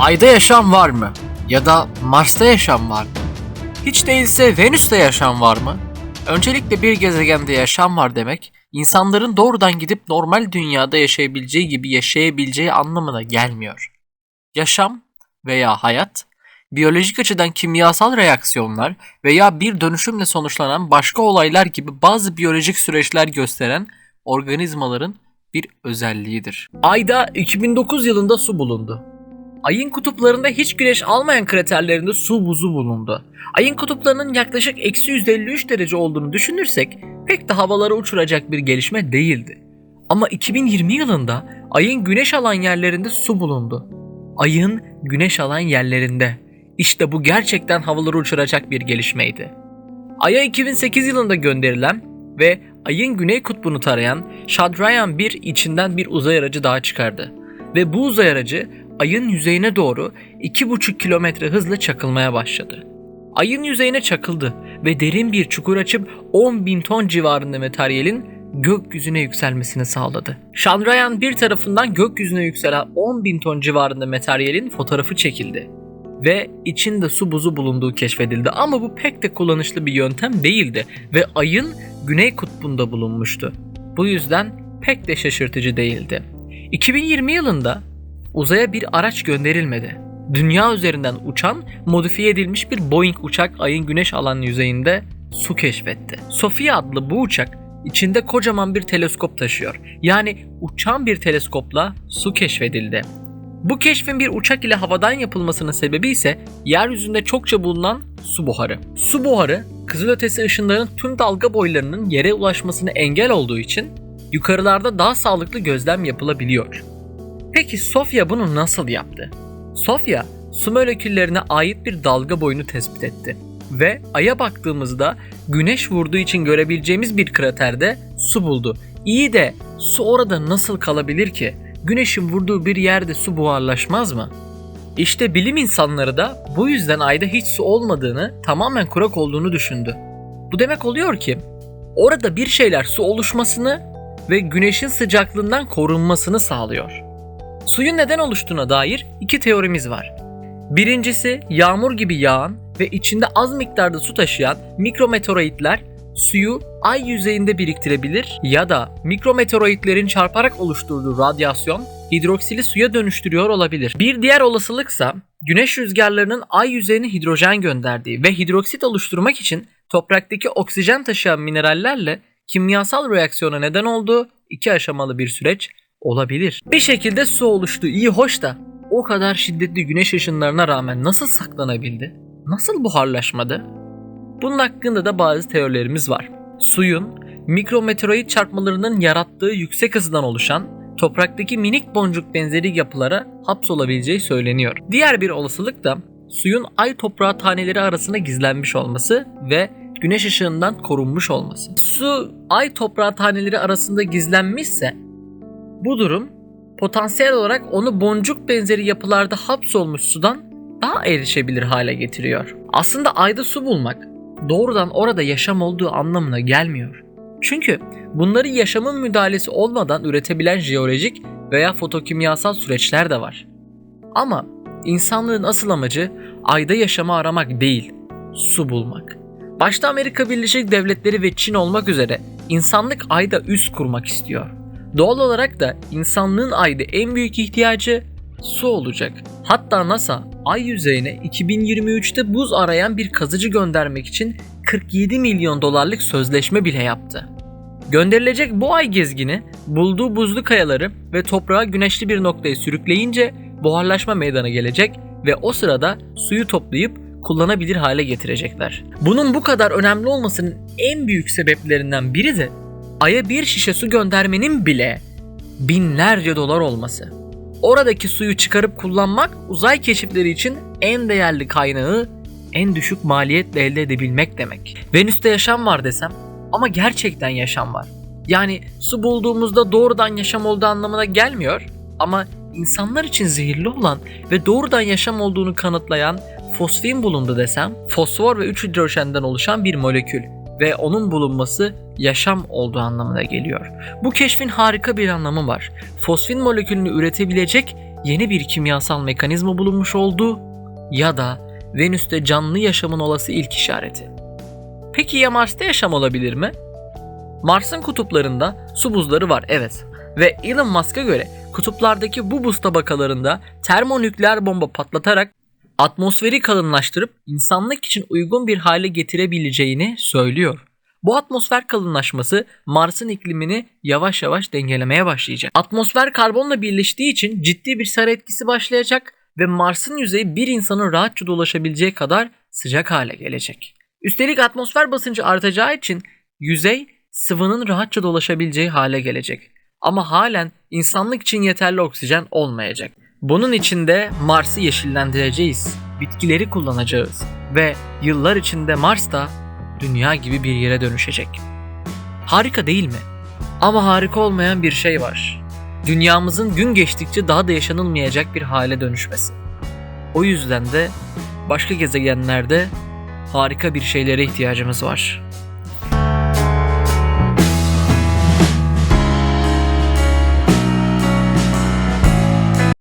Ayda yaşam var mı? Ya da Mars'ta yaşam var mı? Hiç değilse Venüs'te yaşam var mı? Öncelikle bir gezegende yaşam var demek, insanların doğrudan gidip normal dünyada yaşayabileceği gibi yaşayabileceği anlamına gelmiyor. Yaşam veya hayat, biyolojik açıdan kimyasal reaksiyonlar veya bir dönüşümle sonuçlanan başka olaylar gibi bazı biyolojik süreçler gösteren organizmaların bir özelliğidir. Ayda 2009 yılında su bulundu. Ayın kutuplarında hiç güneş almayan kraterlerinde su buzu bulundu. Ayın kutuplarının yaklaşık eksi 153 derece olduğunu düşünürsek pek de havalara uçuracak bir gelişme değildi. Ama 2020 yılında ayın güneş alan yerlerinde su bulundu. Ayın güneş alan yerlerinde. İşte bu gerçekten havaları uçuracak bir gelişmeydi. Ay'a 2008 yılında gönderilen ve ayın güney kutbunu tarayan Chandrayaan 1 içinden bir uzay aracı daha çıkardı. Ve bu uzay aracı ayın yüzeyine doğru 2,5 kilometre hızla çakılmaya başladı. Ayın yüzeyine çakıldı ve derin bir çukur açıp 10 bin ton civarında materyalin gökyüzüne yükselmesini sağladı. Chandrayaan bir tarafından gökyüzüne yükselen 10 bin ton civarında materyalin fotoğrafı çekildi ve içinde su buzu bulunduğu keşfedildi ama bu pek de kullanışlı bir yöntem değildi ve ayın güney kutbunda bulunmuştu. Bu yüzden pek de şaşırtıcı değildi. 2020 yılında uzaya bir araç gönderilmedi. Dünya üzerinden uçan, modifiye edilmiş bir Boeing uçak ayın güneş alan yüzeyinde su keşfetti. Sofia adlı bu uçak içinde kocaman bir teleskop taşıyor. Yani uçan bir teleskopla su keşfedildi. Bu keşfin bir uçak ile havadan yapılmasının sebebi ise yeryüzünde çokça bulunan su buharı. Su buharı kızılötesi ışınların tüm dalga boylarının yere ulaşmasına engel olduğu için yukarılarda daha sağlıklı gözlem yapılabiliyor. Peki Sofya bunu nasıl yaptı? Sofya su moleküllerine ait bir dalga boyunu tespit etti ve Ay'a baktığımızda güneş vurduğu için görebileceğimiz bir kraterde su buldu. İyi de su orada nasıl kalabilir ki? Güneşin vurduğu bir yerde su buharlaşmaz mı? İşte bilim insanları da bu yüzden ayda hiç su olmadığını, tamamen kurak olduğunu düşündü. Bu demek oluyor ki orada bir şeyler su oluşmasını ve güneşin sıcaklığından korunmasını sağlıyor. Suyun neden oluştuğuna dair iki teorimiz var. Birincisi yağmur gibi yağan ve içinde az miktarda su taşıyan mikrometeoroidler suyu ay yüzeyinde biriktirebilir ya da mikrometeoroidlerin çarparak oluşturduğu radyasyon hidroksili suya dönüştürüyor olabilir. Bir diğer olasılıksa güneş rüzgarlarının ay yüzeyine hidrojen gönderdiği ve hidroksit oluşturmak için topraktaki oksijen taşıyan minerallerle kimyasal reaksiyona neden olduğu iki aşamalı bir süreç olabilir. Bir şekilde su oluştu iyi hoş da o kadar şiddetli güneş ışınlarına rağmen nasıl saklanabildi? Nasıl buharlaşmadı? Bunun hakkında da bazı teorilerimiz var. Suyun mikrometeoroid çarpmalarının yarattığı yüksek hızdan oluşan topraktaki minik boncuk benzeri yapılara hapsolabileceği söyleniyor. Diğer bir olasılık da suyun ay toprağı taneleri arasında gizlenmiş olması ve güneş ışığından korunmuş olması. Su ay toprağı taneleri arasında gizlenmişse bu durum potansiyel olarak onu boncuk benzeri yapılarda hapsolmuş sudan daha erişebilir hale getiriyor. Aslında ayda su bulmak doğrudan orada yaşam olduğu anlamına gelmiyor. Çünkü bunları yaşamın müdahalesi olmadan üretebilen jeolojik veya fotokimyasal süreçler de var. Ama insanlığın asıl amacı ayda yaşamı aramak değil, su bulmak. Başta Amerika Birleşik Devletleri ve Çin olmak üzere insanlık ayda üs kurmak istiyor. Doğal olarak da insanlığın ayda en büyük ihtiyacı su olacak. Hatta NASA ay yüzeyine 2023'te buz arayan bir kazıcı göndermek için 47 milyon dolarlık sözleşme bile yaptı. Gönderilecek bu ay gezgini bulduğu buzlu kayaları ve toprağa güneşli bir noktaya sürükleyince buharlaşma meydana gelecek ve o sırada suyu toplayıp kullanabilir hale getirecekler. Bunun bu kadar önemli olmasının en büyük sebeplerinden biri de Ay'a bir şişe su göndermenin bile binlerce dolar olması. Oradaki suyu çıkarıp kullanmak uzay keşifleri için en değerli kaynağı en düşük maliyetle elde edebilmek demek. Venüs'te yaşam var desem ama gerçekten yaşam var. Yani su bulduğumuzda doğrudan yaşam olduğu anlamına gelmiyor ama insanlar için zehirli olan ve doğrudan yaşam olduğunu kanıtlayan fosfin bulundu desem fosfor ve 3 hidrojenden oluşan bir molekül ve onun bulunması yaşam olduğu anlamına geliyor. Bu keşfin harika bir anlamı var. Fosfin molekülünü üretebilecek yeni bir kimyasal mekanizma bulunmuş oldu ya da Venüs'te canlı yaşamın olası ilk işareti. Peki ya Mars'ta yaşam olabilir mi? Mars'ın kutuplarında su buzları var evet. Ve Elon Musk'a göre kutuplardaki bu buz tabakalarında termonükleer bomba patlatarak atmosferi kalınlaştırıp insanlık için uygun bir hale getirebileceğini söylüyor. Bu atmosfer kalınlaşması Mars'ın iklimini yavaş yavaş dengelemeye başlayacak. Atmosfer karbonla birleştiği için ciddi bir sarı etkisi başlayacak ve Mars'ın yüzeyi bir insanın rahatça dolaşabileceği kadar sıcak hale gelecek. Üstelik atmosfer basıncı artacağı için yüzey sıvının rahatça dolaşabileceği hale gelecek. Ama halen insanlık için yeterli oksijen olmayacak. Bunun için de Mars'ı yeşillendireceğiz. Bitkileri kullanacağız. Ve yıllar içinde Mars da dünya gibi bir yere dönüşecek. Harika değil mi? Ama harika olmayan bir şey var. Dünyamızın gün geçtikçe daha da yaşanılmayacak bir hale dönüşmesi. O yüzden de başka gezegenlerde harika bir şeylere ihtiyacımız var.